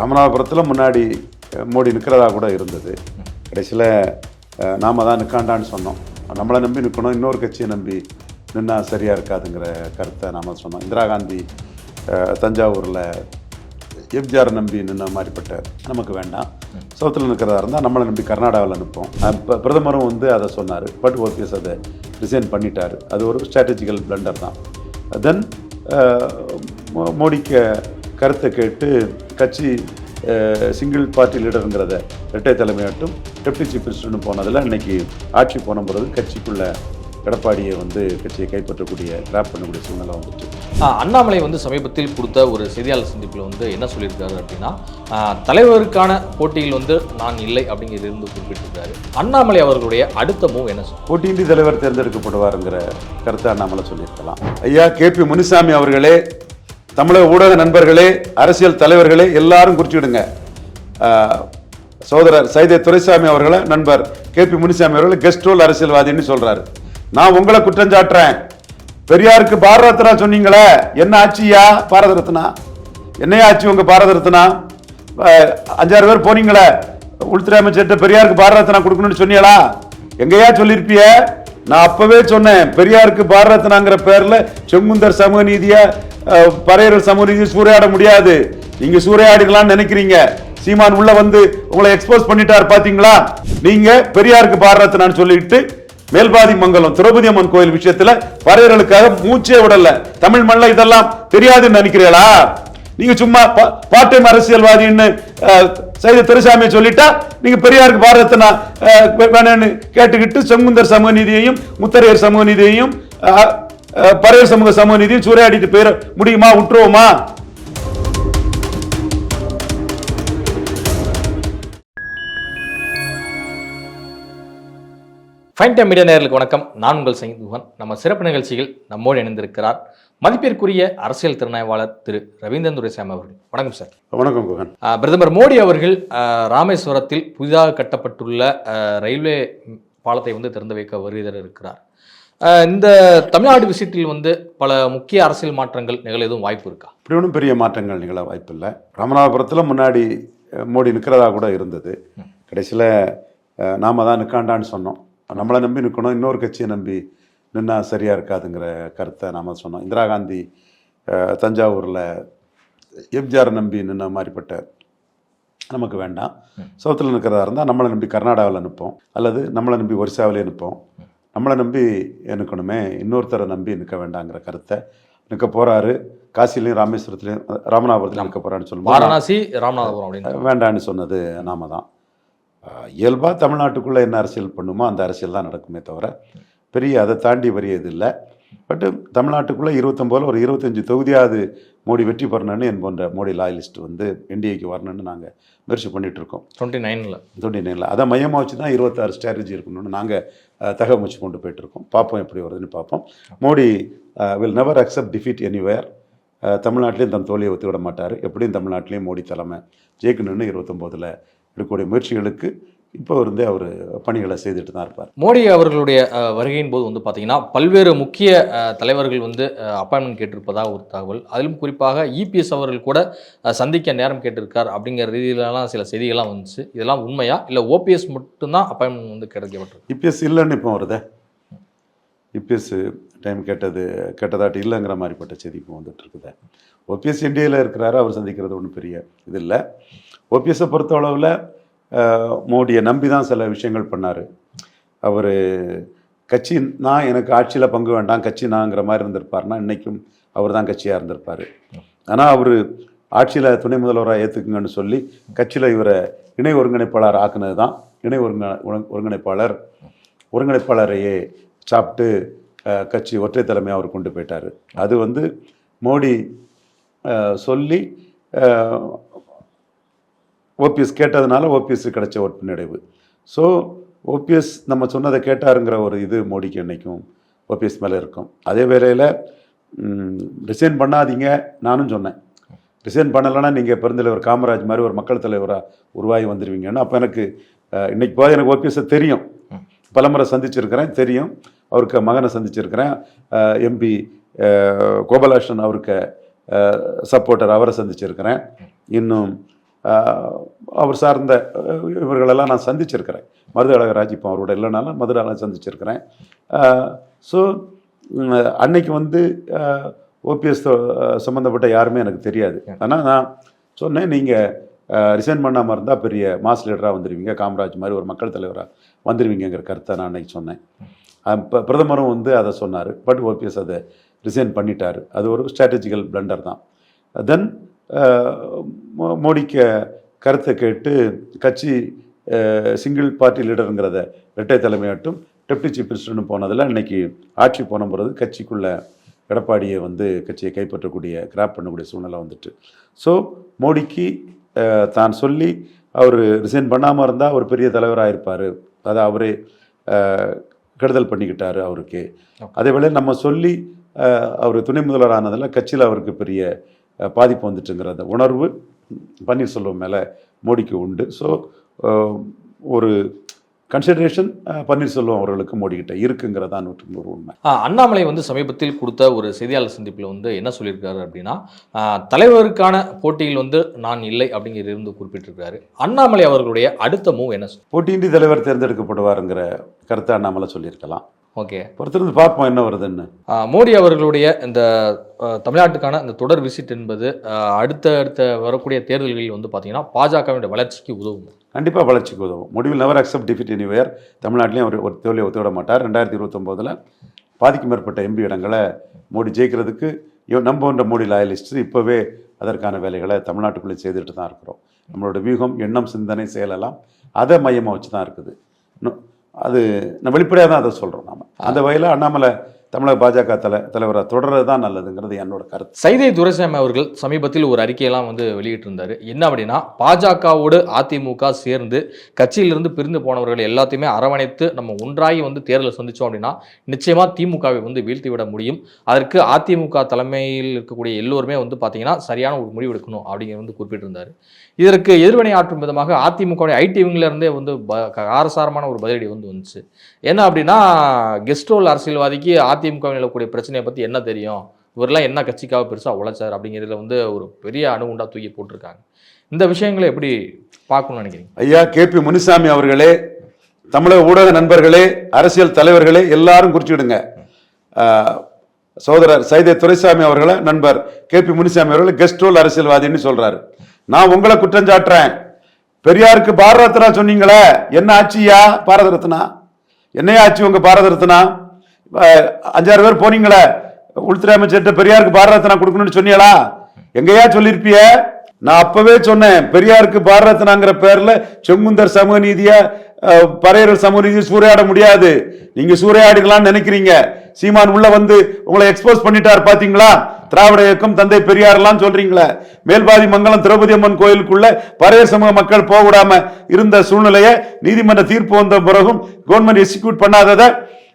ராமநாதபுரத்தில் முன்னாடி மோடி நிற்கிறதா கூட இருந்தது. கடைசியில் நாம் தான் நிற்காண்டான்னு சொன்னோம். நம்மளை நம்பி நிற்கணும் இன்னொரு கட்சியை நம்பி நின்னா சரியாக இருக்காதுங்கிற கருத்தை நாம் சொன்னோம். இந்திரா காந்தி தஞ்சாவூரில் எம்ஜிஆர் நம்பி நின்ன மாதிரிப்பட்ட நமக்கு வேண்டாம். சவுத்தில் நிற்கிறதா இருந்தால் நம்மளை நம்பி கர்நாடகாவில் நிற்போம் இப்போ பிரதமரும் வந்து அதை சொன்னார். பட் ஓபிஎஸ் அதை ரிசைன் பண்ணிட்டார். அது ஒரு ஸ்ட்ராட்டஜிக்கல் பிளண்டர் தான். தென் மோடிக்கு கருத்தை கேட்டு கட்சி சிங்கிள் பார்ட்டி லீடருங்கிறத இரட்டை தலைமையாட்டும் டெப்டி சீஃப் மினிஸ்டர்னு போனதில் இன்னைக்கு ஆட்சி போன பிறகு கட்சிக்குள்ள எடப்பாடியை வந்து கட்சியை கைப்பற்றக்கூடிய கிராப் பண்ணக்கூடிய சூழ்நிலை வந்துச்சு. அண்ணாமலை வந்து சமீபத்தில் கொடுத்த ஒரு செய்தியாளர் சந்திப்பில் வந்து என்ன சொல்லியிருக்காரு அப்படின்னா தலைவருக்கான போட்டியில் வந்து நான் இல்லை அப்படிங்கிறது இருந்து குறிப்பிட்டிருக்காரு. அண்ணாமலை அவர்களுடைய அடுத்த மூவ் என்ன போட்டியின்றி தலைவர் தேர்ந்தெடுக்கப்படுவாருங்கிற கருத்தை அண்ணாமலை சொல்லியிருக்கலாம். ஐயா கே. பி. முனுசாமி அவர்களே தமிழக ஊடக நண்பர்களே அரசியல் தலைவர்களே எல்லாரும் குறிச்சிடுங்க ஆஹ், சகோதரர் சைதே துரைசாமி அவர்களை நண்பர் கே பி முனிசாமி அவர்களை கெஸ்ட் ரோல் அரசியல்வாதின்னு சொல்றாரு. நான் உங்களை குற்றம் சாட்டுறேன். பெரியாருக்கு பாரத ரத்னா சொன்னீங்களே என்ன ஆச்சியா பாரத ரத்னா என்னையா ஆச்சு உங்க பாரத ரத்னா அஞ்சாறு பேர் போனீங்களே உள்துறை அமைச்சர்கிட்ட பெரியாருக்கு பாரத ரத்னா கொடுக்கணும்னு சொன்னீங்களா? எங்கேயா சொல்லியிருப்பிய நான் அப்பவே சொன்னேன் பெரியாருக்கு பாரத ரத்னாங்கிற பேர்ல செங்குந்தர் சமூக நீதிய அஹ், பறையர்கள் சமூக சூறையாட முடியாது. இங்க சூறையாடிக்கலாம்னு நினைக்கிறீங்க. சீமான் உள்ள வந்து உங்களை எக்ஸ்போஸ் பண்ணிட்டார் பாத்தீங்களா? நீங்க பெரியாருக்கு பாரத சொல்லிட்டு மேல்பாதி மங்கலம் திரௌபதி அம்மன் கோயில் விஷயத்துல பறையர்களுக்காக மூச்சே விடல. தமிழ் மண்ணில் இதெல்லாம் தெரியாதுன்னு நினைக்கிறீங்களா நீங்க சும்மா பார்ட் டைம் அரசியல்வாதின்னு சைத துரைசாமி சொல்லிட்டா நீங்க பெரியாருக்கு பாரதத்தினா வேணும்னு கேட்டுக்கிட்டு செங்குந்தர் சமூக நீதியையும் முத்தரையர் சமூக நீதியையும் பறையர் சமூக சமூக நீதியும் சூறையாடிட்டு போயிட முடியுமா? விட்டுருவோமா ஃபைன் டைம் மீடியா நேயர்களுக்கு வணக்கம். நான் உங்கள் சங்கீத் குஹன் நம்ம சிறப்பு நிகழ்ச்சியில் நம்மோடு இணைந்திருக்கிறார் மதிப்பிற்குரிய அரசியல் திறனாய்வாளர் திரு ரவீந்திரன் துரைசாமி அவர்கள். வணக்கம் சார். வணக்கம் குகன். பிரதமர் மோடி அவர்கள் ராமேஸ்வரத்தில் புதிதாக கட்டப்பட்டுள்ள ரயில்வே பாலத்தை வந்து திறந்து வைக்க வருகை இருக்கிறார் இந்த தமிழ்நாடு விசிட்டில் வந்து பல முக்கிய அரசியல் மாற்றங்கள் நிகழ எதுவும் வாய்ப்பு இருக்கா? இப்படி ஒன்றும் பெரிய மாற்றங்கள் நிகழ வாய்ப்பில்லை ராமநாதபுரத்தில் முன்னாடி மோடி நிற்கிறதா கூட இருந்தது. கடைசியில் நாம தான் நிற்காண்டான்னு சொன்னோம். நம்மளை நம்பி நிற்கணும் இன்னொரு கட்சியை நம்பி நின்னா சரியாக இருக்காதுங்கிற கருத்தை நாம சொன்னோம். இந்திரா காந்தி தஞ்சாவூரில் எம்ஜிஆர் நம்பி நின்ன மாதிரிப்பட்ட நமக்கு வேண்டாம். சவுத்தில் நிற்கிறதா இருந்தால் நம்மளை நம்பி கர்நாடகாவில் நிற்போம் அல்லது நம்மளை நம்பி ஒரிசாவிலே நிற்போம் நம்மளை நம்பி நிற்கணுமே இன்னொருத்தரை நம்பி நிற்க வேண்டாங்கிற கருத்தை நிற்க போகிறாரு காசிலையும் ராமேஸ்வரத்துலையும் ராமநாதபுரத்துலையும் நிற்க போகிறான்னு சொல்லும்போது வாரணாசி ராமநாதபுரம் அப்படின்னு வேண்டான்னு சொன்னது நாம தான். இயல்பாக தமிழ்நாட்டுக்குள்ளே என்ன அரசியல் பண்ணுமோ அந்த அரசியல் தான் நடக்குமே தவிர பெரிய அதை தாண்டி வரியது இல்லை. பட்டு தமிழ்நாட்டுக்குள்ளே இருபத்தொம்போதில் ஒரு இருபத்தஞ்சி தொகுதியாவது மோடி வெற்றி பெறணும்னு என் போன்ற மோடி லாயலிஸ்ட் வந்து என்டிஏக்கு வரணும்னு நாங்கள் முயற்சி பண்ணிட்டு இருக்கோம். டுவெண்ட்டி நைனில் தொண்டி நேரில் அதை மையமாக வச்சு தான் இருபத்தாறு ஸ்ட்ராட்டஜி இருக்கணும்னு நாங்கள் தகவமைச்சு கொண்டு போயிட்டுருக்கோம் பார்ப்போம் எப்படி வருதுன்னு பார்ப்போம். Modi will never accept defeat anywhere தமிழ்நாட்டிலையும் தன் தோல்வியை ஒத்து விட மாட்டார். எப்படியும் தமிழ்நாட்டிலையும் மோடி தலைமை ஜெயிக்கணும்னு இருபத்தொம்போதில் எடுக்கக்கூடிய முயற்சிகளுக்கு இப்போ இருந்தே அவர் பணிகளை செய்துட்டு தான் இருப்பார். மோடி அவர்களுடைய வருகையின் போது வந்து பார்த்தீங்கன்னா பல்வேறு முக்கிய தலைவர்கள் வந்து அப்பாயின்மெண்ட் கேட்டிருப்பதாக ஒரு தகவல். அதிலும் குறிப்பாக இபிஎஸ் அவர்கள் கூட சந்திக்க நேரம் கேட்டிருக்கார் அப்படிங்கிற ரீதியிலலாம் சில செய்திகள்லாம் வந்துச்சு. இதெல்லாம் உண்மையா? இல்லை ஓபிஎஸ் மட்டும்தான் அப்பாயின்மெண்ட் வந்து கிடைக்கப்பட்டிருக்கு? இபிஎஸ் இல்லைன்னு இப்போ வருதே? இபிஎஸ் டைம் கேட்டது கேட்டதாட்டு இல்லைங்கிற மாதிரிப்பட்ட செய்தி இப்போ வந்துட்டு இருக்குது ஓபிஎஸ் இந்தியாவில் இருக்கிறாரு அவர் சந்திக்கிறது ஒன்றும் பெரிய இது இல்லை. ஓபிஎஸ்ஸை பொறுத்த அளவில் மோடியை நம்பி தான் சில விஷயங்கள் பண்ணார். அவர் கட்சி நான் எனக்கு ஆட்சியில் பங்கு வேண்டாம் கட்சி நாங்கிற மாதிரி இருந்திருப்பார்னா இன்றைக்கும் அவர் தான் கட்சியாக இருந்திருப்பார். ஆனால் அவர் ஆட்சியில் துணை முதல்வராக ஏற்றுக்குங்கன்னு சொல்லி கட்சியில் இவரை இணை ஒருங்கிணைப்பாளர் ஆக்குனது தான் இணை ஒருங்க ஒருங்கிணைப்பாளர் ஒருங்கிணைப்பாளரையே சாப்பிட்டு கட்சி ஒற்றை தலைமையாக அவர் கொண்டு போயிட்டார். அது வந்து மோடி சொல்லி ஓபிஎஸ் கேட்டதுனால ஓபிஎஸ் கிடைச்ச ஒரு பின்னடைவு. ஸோ ஓபிஎஸ் நம்ம சொன்னதை கேட்டாருங்கிற ஒரு இது மோடிக்கு என்றைக்கும் ஓபிஎஸ் மேலே இருக்கும். அதே வேளையில் ரிசைன் பண்ணாதீங்க நானும் சொன்னேன். ரிசைன் பண்ணலைன்னா நீங்கள் பெருந்தலைவர் காமராஜ் மாதிரி ஒரு மக்கள் தலைவராக உருவாகி வந்துடுவீங்கன்னு அப்போ எனக்கு இன்னைக்கு போது எனக்கு ஓபிஎஸ்ஸை தெரியும். பலமுறை சந்திச்சிருக்கிறேன் தெரியும். அவருக்கு மகனை சந்திச்சிருக்கிறேன். எம்பி கோபாலகிருஷ்ணன் அவருக்கு சப்போர்ட்டர் அவரை சந்திச்சிருக்கிறேன். இன்னும் அவர் சார்ந்த இவர்களெல்லாம் நான் சந்திச்சிருக்கிறேன். மருது அழகராஜ் இப்போ அவரோட இல்லைனாலும் மதுராலாம் சந்திச்சிருக்கிறேன். ஸோ அன்னைக்கு வந்து ஓபிஎஸ் சம்மந்தப்பட்ட யாருமே எனக்கு தெரியாது. ஆனால் நான் சொன்னேன் நீங்கள் ரிசைன் பண்ணாமல் இருந்தால் பெரிய மாஸ் லீடராக வந்துடுவீங்க காமராஜ் மாதிரி ஒரு மக்கள் தலைவராக வந்துடுவீங்கிற கருத்தை நான் அன்னைக்கு சொன்னேன். இப்போ பிரதமரும் வந்து அதை சொன்னார். பட் ஓபிஎஸ் அதை ரிசைன் பண்ணிட்டார். அது ஒரு ஸ்ட்ராட்டஜிக்கல் பிளண்டர் தான். தென் மோடிக்கு கருத்தை கேட்டு கட்சி சிங்கிள் பார்ட்டி லீடருங்கிறத இரட்டை தலைமையாட்டும் டெப்டி சீஃப் மினிஸ்டர்னு போனதில் இன்னைக்கு ஆட்சி போன பிறகு கட்சிக்குள்ள எடப்பாடியை வந்து கட்சியை கைப்பற்றக்கூடிய கிராப் பண்ணக்கூடிய சூழ்நிலை வந்துட்டு. ஸோ மோடிக்கு தான் சொல்லி அவர் ரிசைன் பண்ணாமல் இருந்தால் ஒரு பெரிய தலைவராக இருப்பார். அதை அவரே கெடுதல் பண்ணிக்கிட்டாரு அவருக்கு. அதே வேளை நம்ம சொல்லி அவர் துணை முதல்வர் ஆனதில் கட்சியில் அவருக்கு பெரிய பாதிப்பு வந்துட்டுங்கிற அந்த உணர்வு பன்னீர்செல்வம் மேலே மோடிக்கு உண்டு. ஸோ ஒரு கன்சிடரேஷன் பன்னீர்செல்வம் அவர்களுக்கு மோடிக்கிட்ட இருக்குங்கிறதா நூற்றுக்கு நூறு உண்மை. அண்ணாமலை வந்து சமீபத்தில் கொடுத்த ஒரு செய்தியாளர் சந்திப்பில் வந்து என்ன சொல்லியிருக்காரு அப்படின்னா தலைவருக்கான போட்டியில் வந்து நான் இல்லை அப்படிங்கிறது இருந்து குறிப்பிட்டிருக்காரு. அண்ணாமலை அவர்களுடைய அடுத்த மூவ் என்ன போட்டியின்றி தலைவர் தேர்ந்தெடுக்கப்படுவாருங்கிற கருத்தை அண்ணாமலை சொல்லியிருக்கலாம். ஓகே பொறுத்திருந்து பார்ப்போம் என்ன வருதுன்னு. மோடி அவர்களுடைய இந்த தமிழ்நாட்டுக்கான இந்த தொடர் விசிட் என்பது அடுத்த அடுத்த வரக்கூடிய தேர்தல்களில் வந்து பார்த்தீங்கன்னா பாஜகவினுடைய வளர்ச்சிக்கு உதவும். கண்டிப்பாக வளர்ச்சிக்கு உதவும். முடிவில் நெவர் அக்செப்ட் டிஃபிட் எனிவேர் தமிழ்நாட்டிலையும் அவர் ஒரு தோல்வியை ஒத்துவிட மாட்டார். ரெண்டாயிரத்தி இருபத்தொம்போதில் பாதிக்கும் மேற்பட்ட எம்பி இடங்களை மோடி ஜெயிக்கிறதுக்கு நம்ம போன்ற மோடி லாயலிஸ்ட் இப்போவே அதற்கான வேலைகளை தமிழ்நாட்டுக்குள்ளே செய்துட்டு தான் இருக்கிறோம். நம்மளோட வியூகம் எண்ணம் சிந்தனை செயலெல்லாம் அதை மையமாக வச்சு தான் இருக்குது அது நான் வெளிப்படையாக தான் அதை சொல்கிறோம் நாம. அந்த வகையில் அண்ணாமலை தமிழக பாஜக தலை தலைவராக தொடர்றது தான் நல்லதுங்கிறது என்னோட கருத்து. சைதை துரைசாமி அவர்கள் சமீபத்தில் ஒரு அறிக்கையெல்லாம் வந்து வெளியிட்டிருந்தார். என்ன அப்படின்னா பாஜகவோடு அதிமுக சேர்ந்து கட்சியிலிருந்து பிரிந்து போனவர்கள் எல்லாத்தையுமே அரவணைத்து நம்ம ஒன்றாகி வந்து தேர்தலில் சந்தித்தோம் அப்படின்னா நிச்சயமாக திமுகவை வந்து வீழ்த்தி விட முடியும். அதற்கு அதிமுக தலைமையில் இருக்கக்கூடிய எல்லோருமே வந்து பார்த்தீங்கன்னா சரியான ஒரு முடிவு எடுக்கணும் அப்படிங்கிறது வந்து குறிப்பிட்டிருந்தார். இதற்கு எதிர்வினை ஆற்றும் விதமாக அதிமுக ஐடி விங்ல வந்து ப- காரசாரமான ஒரு பதிலடி வந்து வந்துச்சு. என்ன அப்படின்னா கெஸ்ட் ரோல் அரசியல்வாதிக்கு அதிமுகவில் நிலக்கூடிய பிரச்சனையை பற்றி என்ன தெரியும்? இவரெல்லாம் என்ன கட்சிக்காக பெருசாக உழைச்சார் அப்படிங்கிறதுல வந்து ஒரு பெரிய அணுகுண்டாக தூக்கி போட்டிருக்காங்க. இந்த விஷயங்களை எப்படி பார்க்கணும்னு நினைக்கிறீங்க? ஐயா கே. பி. முனிசாமி அவர்களே தமிழக ஊடக நண்பர்களே அரசியல் தலைவர்களே எல்லாரும் குறிச்சிடுங்க சோதரர் சகோதரர் சைதை துரைசாமி அவர்களை நண்பர் கே. பி. முனிசாமி அவர்களை கெஸ்ட் ரோல் அரசியல்வாதின்னு சொல்றாரு. நான் உங்களை குற்றம் சாட்டுறேன். பெரியாருக்கு பாரத ரத்னா சொன்னீங்களே என்ன ஆச்சுயா பாரத ரத்னா? என்னையா ஆச்சு உங்க பாரத ரத்னா? அஞ்சாறு பேர் போனீங்களே உள்துறை அமைச்சர்கிட்ட பெரியாருக்கு பாரத ரத்னா கொடுக்கணும்னு சொன்னீங்களா? எங்கேயா சொல்லியிருப்பிய? நான் அப்பவே சொன்னேன் பெரியாருக்கு பாரத ரத்னாங்கிற பேர்ல செங்குந்தர் சமூக நீதியா பறையர்கள் பறையர் சமூக நீதி சூறையாட முடியாது. நீங்க சூறையாடிக்கலாம்னு நினைக்கிறீங்க. சீமான் உள்ள வந்து உங்களை எக்ஸ்போஸ் பண்ணிட்டார் பாத்தீங்களா? திராவிட இயக்கம் தந்தை பெரியார்லாம் சொல்றீங்களே. மேல்பாதி மங்கலம் திரௌபதி அம்மன் கோயிலுக்குள்ள பறையர் சமூக மக்கள் போக விடாம இருந்த சூழ்நிலையை நீதிமன்ற தீர்ப்பு வந்த பிறகும் கவர்மெண்ட் எக்ஸிக்யூட் பண்ணாததை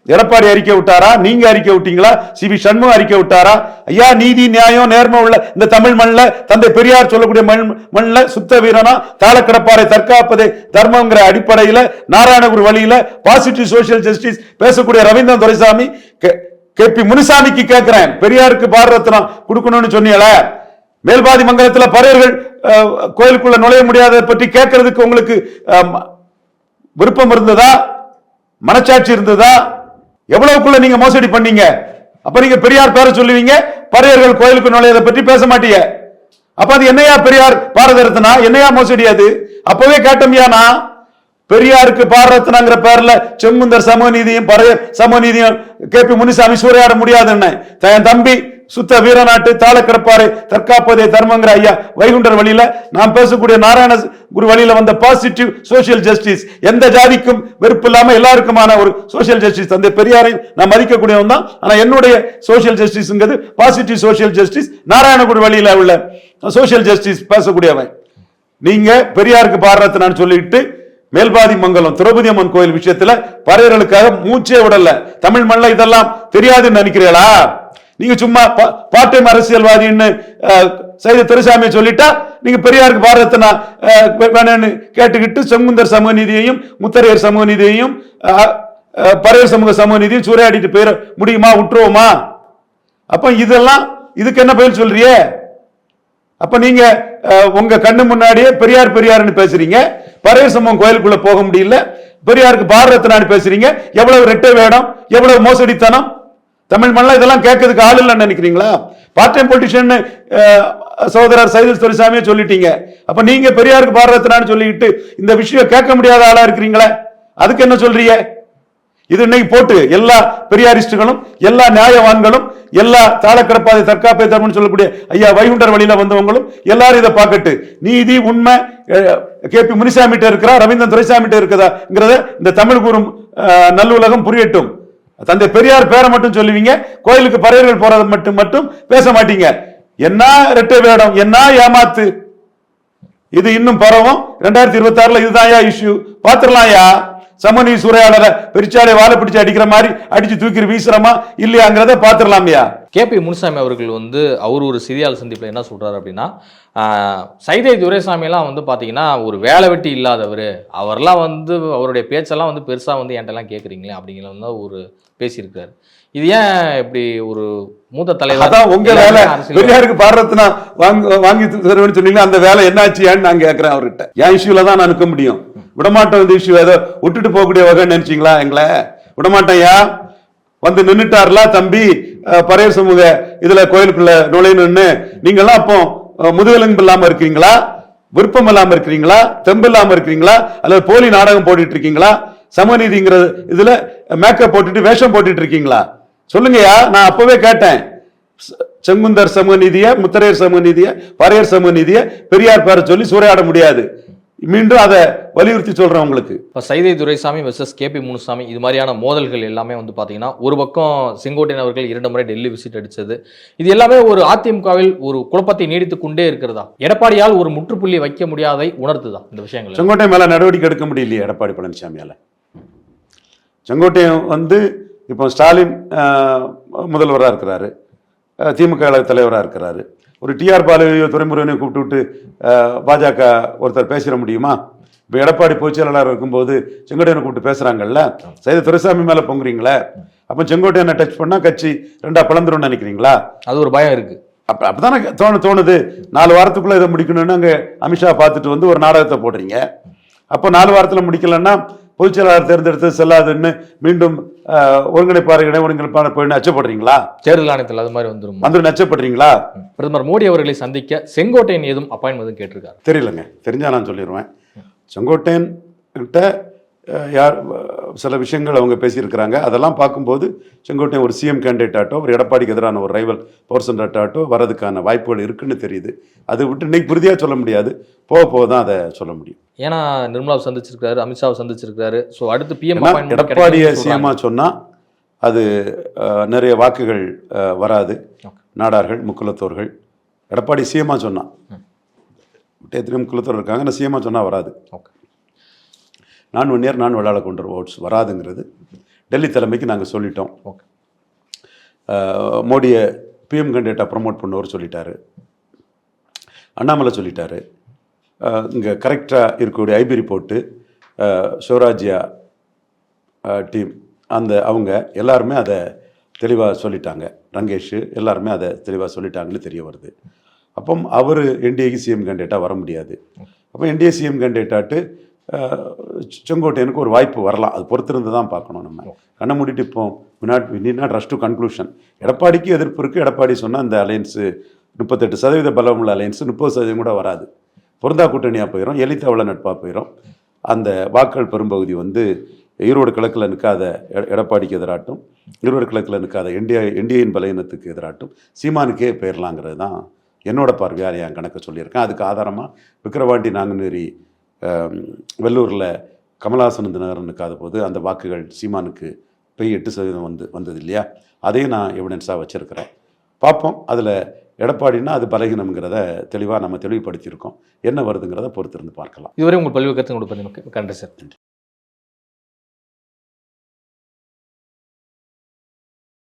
எடப்பாடி அறிக்கை விட்டாரா? நீங்க அறிக்கை விட்டீங்களா? சி வி சண்முகம் அறிக்கை விட்டாரா? ஐயா நீதி நியாயம் நேர்மை உள்ள இந்த தமிழ் மண்ணில் தந்தை பெரியார் சொல்லக்கூடிய மண் மண்ணில் சுத்த வீரனா? தாளக்கிடப்பாரை தற்காப்பதை தர்மங்கிற அடிப்படையில நாராயணகுரு வழியில பாசிட்டிவ் சோஷியல் ஜஸ்டிஸ் பேசக்கூடிய ரவீந்திரன் துரைசாமி கே- கே பி முனுசாமிக்கு கேட்கிறேன் பெரியாருக்கு பாரத கொடுக்கணும்னு சொன்னீங்களே? மேல்பாதி மங்கலத்தில் பறையர்கள் கோயிலுக்குள்ள நுழைய முடியாததை பற்றி கேட்கறதுக்கு உங்களுக்கு அஹ், விருப்பம் இருந்ததா? மனச்சாட்சி இருந்ததா? எவ்வளவுக்குள்ள நீங்க மோசடி பண்ணீங்க? அப்ப நீங்க பெரியார் பேரை சொல்லுவீங்க? பறையர்கள் கோயிலுக்கு நுழையதை பற்றி பேச மாட்டீங்க அப்ப அது என்னையா பெரியார் பாரத ரத்னா என்னையா மோசடி அது? அப்பவே கேட்டோம்யானா பெரியாருக்கு பாரரத்னங்கிற பேர்ல செம்முந்தர் சமூக நீதியும் பறையர் சமூக நீதியும் கே. பி. முனிசாமி சூறையாட முடியாதுன்னு. என் தம்பி சுத்த வீரநாட்டு தாளக்கிடப்பாறை தற்காப்பதே தர்மங்கிற ஐயா வைகுண்டர் வழியில நாம் பேசக்கூடிய நாராயண குரு வழியில வந்த பாசிட்டிவ் சோஷியல் ஜஸ்டிஸ் எந்த ஜாதிக்கும் வெறுப்பு இல்லாம எல்லாருக்குமான ஒரு சோஷியல் ஜஸ்டிஸ் அந்த பெரியாரை நான் மதிக்கக்கூடியவன் தான். ஆனா என்னுடைய சோஷியல் ஜஸ்டிஸ்ங்கிறது பாசிட்டிவ் சோஷியல் ஜஸ்டிஸ் நாராயணகுரு வழியில உள்ள சோஷியல் ஜஸ்டிஸ் பேசக்கூடியவன். நீங்க பெரியாருக்கு பாரதத்தினான்னு சொல்லிட்டு மேல்பாதி மங்கலம் திரௌபதி அம்மன் கோயில் விஷயத்துல பறையர்களுக்காக மூச்சே விடல. தமிழ் மண்ணில் இதெல்லாம் தெரியாதுன்னு நினைக்கிறீங்களா நீங்க சும்மா பார்ட் டைம் அரசியல்வாதின்னு சைத துரைசாமி சொல்லிட்டா நீங்க பெரியாருக்கு பாரதத்தினா வேணும்னு கேட்டுக்கிட்டு செங்குந்தர் சமூக நிதியையும் முத்தரையர் சமூக நிதியையும் பறையர் சமூக சமூக நிதியும் சூறையாடிட்டு போயிட முடியுமா விட்டுருவோமா அப்ப இதெல்லாம் இதுக்கு என்ன பதில் சொல்றியே? அப்ப நீங்க உங்க கண்ணு முன்னாடியே பெரியார் பெரியார்னு பேசுறீங்க பரையர் சமூகம் கோயிலுக்குள்ள போக முடியல பெரியாருக்கு பாரதத்தினான்னு பேசுறீங்க எவ்வளவு ரெட்டை வேடம் எவ்வளவு மோசடித்தனம் தமிழ் மண்ணில் இதெல்லாம் கேட்கறதுக்கு ஆள் இல்லைன்னு நினைக்கிறீங்களா? பார்ட் டைம் பொலிட்டிஷியன் சகோதரர் சைதல் துரைசாமியே சொல்லிட்டீங்க. அப்ப நீங்க பெரியாருக்கு பாரத ரத்னான்னு சொல்லிட்டு இந்த விஷயம் கேட்க முடியாத ஆளா இருக்கிறீங்களே? அதுக்கு என்ன சொல்றீங்க? இது இன்னைக்கு போட்டு எல்லா பெரியாரிஸ்டுகளும் எல்லா நியாயவான்களும் எல்லா தாளக்கடப்பாதை தற்காப்பை தர்மம்னு சொல்லக்கூடிய ஐயா வைகுண்டர் வழியில வந்தவங்களும் எல்லாரும் இதை பார்க்கட்டு. நீதி உண்மை கே பி முனிசாமிட்ட இருக்கிறா ரவீந்திரன் துரைசாமிட்ட இருக்கிறதாங்கிறத இந்த தமிழ் கூறும் நல்லுலகம் புரியட்டும். தந்தை பெரியார் பேரை மட்டும் சொல்லுவீங்க கோயிலுக்கு பறவைகள் போறது மட்டும் மட்டும் பேச மாட்டீங்க. என்ன ரெட்டை வேடம் என்ன ஏமாத்து? இது இன்னும் பரவும். ரெண்டாயிரத்தி இருபத்தி ஆறுல இதுதான் இஷ்யூ பாத்துடலாம்யா சமநீ சூறையாளரை பெருச்சாலை வாழை பிடிச்சு அடிக்கிற மாதிரி அடிச்சு தூக்கி வீசுறமா இல்லையாங்கிறத பாத்துடலாம்யா கேபி முனுசாமி அவர்கள் வந்து அவர் ஒரு செய்தியாளர் சந்திப்பில் என்ன சொல்றாரு அப்படின்னா சைதை துரைசாமியெல்லாம் வந்து பார்த்தீங்கன்னா ஒரு வேலை வெட்டி இல்லாதவர். அவர்லாம் வந்து அவருடைய பேச்செல்லாம் வந்து பெருசாக வந்து என்கிட்டலாம் கேட்குறீங்களே அப்படிங்கிற வந்து ஒரு பேசியிருக்காரு இது ஏன் இப்படி ஒரு மூத்த தலைவர் அதான் உங்க வேலை. பெரியாருக்கு பாரத்னா வாங்க வாங்கி தருவேன்னு சொன்னீங்களா அந்த வேலை என்னாச்சு ஏன்னு நான் கேட்கிறேன் அவர்கிட்ட. என் இஷ்யூல தான் நான் நிற்க முடியும். விடமாட்டோம் இந்த இஷ்யூ ஏதோ விட்டுட்டு போகக்கூடிய வகைன்னு நினைச்சீங்களா எங்களை? விடமாட்டேன்யா வந்து நின்னுட்டார்ல தம்பி பறையர் சமூக இதுல கோயிலுக்குள்ள நுழையணும்னு நீங்கெல்லாம் அப்போ முதுகெலும்பு இல்லாம இருக்கிறீங்களா? விருப்பம் இல்லாம இருக்கிறீங்களா? தெம்பு இல்லாம இருக்கிறீங்களா? அல்லது போலி நாடகம் போட்டுட்டு இருக்கீங்களா? சமநீதிங்கிற இதுல மேக்கப் போட்டுட்டு வேஷம் போட்டுட்டு இருக்கீங்களா? சொல்லுங்கய்யா நான் அப்பவே கேட்டேன். செ- செங்குந்தர் சமூகநீதிய முத்தரையர் சமூகநீதிய பறையர் சமூகநீதிய பெரியார் பேர சொல்லி சூறையாட முடியாது. மீண்டும் அதை வலியுறுத்தி சொல்றேன் உங்களுக்கு. இப்போ Saidai Duraisamy versus K P Munusamy இது மாதிரியான மோதல்கள் எல்லாமே வந்து பார்த்தீங்கன்னா ஒரு பக்கம் செங்கோட்டையன் அவர்கள் இரண்டு முறை டெல்லி விசிட் அடிச்சது. இது எல்லாமே ஒரு அதிமுகவில் ஒரு குழப்பத்தை நீடித்துக் கொண்டே இருக்கிறதா? எடப்பாடியால் ஒரு முற்றுப்புள்ளி வைக்க முடியாதை உணர்த்துதா இந்த விஷயங்கள்? செங்கோட்டை மேல நடவடிக்கை எடுக்க முடியலையே எடப்பாடி பழனிசாமியால. செங்கோட்டையன் வந்து இப்போ ஸ்டாலின் ஆஹ், முதல்வரா இருக்கிறாரு. திமுக கழக தலைவரா இருக்கிறாரு. ஒரு டிஆர் பாலுவையோ துறைமுருகனையோ கூப்பிட்டு விட்டு பாஜக ஒருத்தர் பேசிட முடியுமா? இப்போ எடப்பாடி பொதுச் செயலாளர் இருக்கும்போது செங்கோட்டையனை கூப்பிட்டு பேசுறாங்கல்ல? சைத துரைசாமி மேல பொங்குறீங்களே. அப்போ செங்கோட்டையனை டச் பண்ணா கட்சி ரெண்டா பிளந்துரும்னு நினைக்கிறீங்களா? அது ஒரு பயம் இருக்கு. அப்ப அப்பதானே தோணு தோணுது. நாலு வாரத்துக்குள்ள இதை முடிக்கணும்னு அங்க அமித்ஷா பார்த்துட்டு வந்து ஒரு நாடகத்தை போடுறீங்க. அப்போ நாலு வாரத்துல முடிக்கலன்னா பொதுச் செயலாளர் தேர்ந்தெடுத்து செல்லாதுன்னு மீண்டும் ஒருங்கிணைப்பாளர் இணை ஒருங்கிணைப்பாளர் போயின்னு அச்சப்படுறீங்களா தேர்தல் ஆணையத்தில் அது மாதிரி வந்துரும். வந்து நச்சப்படுறீங்களா? பிரதமர் மோடி அவர்களை சந்திக்க செங்கோட்டையன் ஏதும் அப்பாயின்மெண்ட் கேட்டிருக்காரு. தெரியலங்க. தெரிஞ்சா நான் சொல்லிடுவேன் செங்கோட்டையன் கிட்ட யார் சில விஷயங்கள் அவங்க பேசியிருக்கிறாங்க. அதெல்லாம் பார்க்கும்போது செங்கோட்டையன் ஒரு சிஎம் கேண்டிடேட் ஆட்டோ ஒரு எடப்பாடிக்கு எதிரான ஒரு ரைவல் பவர் சென்டர் ஆட்டோ வரதுக்கான வாய்ப்புகள் இருக்குன்னு தெரியுது. அதை விட்டு இன்னைக்கு உறுதியாக சொல்ல முடியாது. போக போக தான் அதை சொல்ல முடியும். ஏன்னா நிர்மலாவை சந்திச்சிருக்காரு அமித்ஷாவை சந்திச்சிருக்காரு ஸோ அடுத்து பிஎம் எடப்பாடியை சிஎம்மா சொன்னா அது நிறைய வாக்குகள் வராது. நாடார்கள் முக்குலத்தோர்கள் எடப்பாடி சிஎம்மா சொன்னான் எத்தனை முக்குலத்தோர் இருக்காங்க நான் சிஎம்மா சொன்னா வராது. ஓகே நான் ஒன் இயர் நான் விளையாட கொண்டு ஓட்ஸ் வராதுங்கிறது டெல்லி தலைமைக்கு நாங்கள் சொல்லிட்டோம். மோடியை பிஎம் கேண்டிடேட்டாக ப்ரமோட் பண்ணவர் சொல்லிட்டாரு. அண்ணாமலை சொல்லிட்டாரு. இங்கே கரெக்டாக இருக்கக்கூடிய ஐபி ரிப்போர்ட்டு சிவராஜ்யா டீம் அந்த அவங்க எல்லாருமே அதை தெளிவாக சொல்லிட்டாங்க. ரங்கேஷ் எல்லாருமே அதை தெளிவாக சொல்லிட்டாங்கன்னு தெரிய வருது. அப்போ அவர் என்டிஏக்கு சிஎம் கேண்டிடேட்டாக வர முடியாது. அப்போ என்டிஏ சிஎம் கேண்டிடேட்டாட்டு செங்கோட்டையனுக்கு ஒரு வாய்ப்பு வரலாம். அது பொறுத்திருந்து தான் பார்க்கணும் நம்ம. கண்ணை மூடிட்டு இப்போ not we not rush to conclusion எடப்பாடிக்கு எதிர்ப்பு இருக்குது எடப்பாடி சொன்னால் அந்த அலையன்ஸு முப்பத்தெட்டு சதவீத பலமுள்ள அலையன்ஸு முப்பது சதவீதம் கூட வராது. பொருந்தா கூட்டணியாக போயிடும் எலித்தாவில் நட்பாக போயிடும் அந்த வாக்கள் பெரும்பகுதி வந்து ஈரோடு கிழக்கில் நிற்காத எட- எடப்பாடிக்கு எதிராட்டும் ஈரோடு கிழக்கில் நிற்காத என்டிஏ என்டிஏயின் பலையினத்துக்கு எதிராட்டும் சீமானுக்கே போயிடலாங்கிறது தான் என்னோட பார்வையால் என் கணக்கு சொல்லியிருக்கேன். அதுக்கு ஆதாரமாக விக்கிரவாண்டி நாங்குநேரி வெள்ளூரில் கமலாசனந்த தினகரன் நிற்காத போது அந்த வாக்குகள் சீமானுக்கு போய் எட்டு சதவீதம் வந்து வந்தது இல்லையா? அதையும் நான் எவிடன்ஸாக வச்சுருக்கிறேன். பார்ப்போம். அதில் எடப்பாடின்னா அது பலகீனம்ங்கிறத தெளிவாக நம்ம தெளிவுபடுத்தியிருக்கோம். என்ன வருதுங்கிறத பொறுத்திருந்து பார்க்கலாம். இதுவரை உங்கள் பல்வேறு கருத்து கொடுப்பது கண்டு சார்.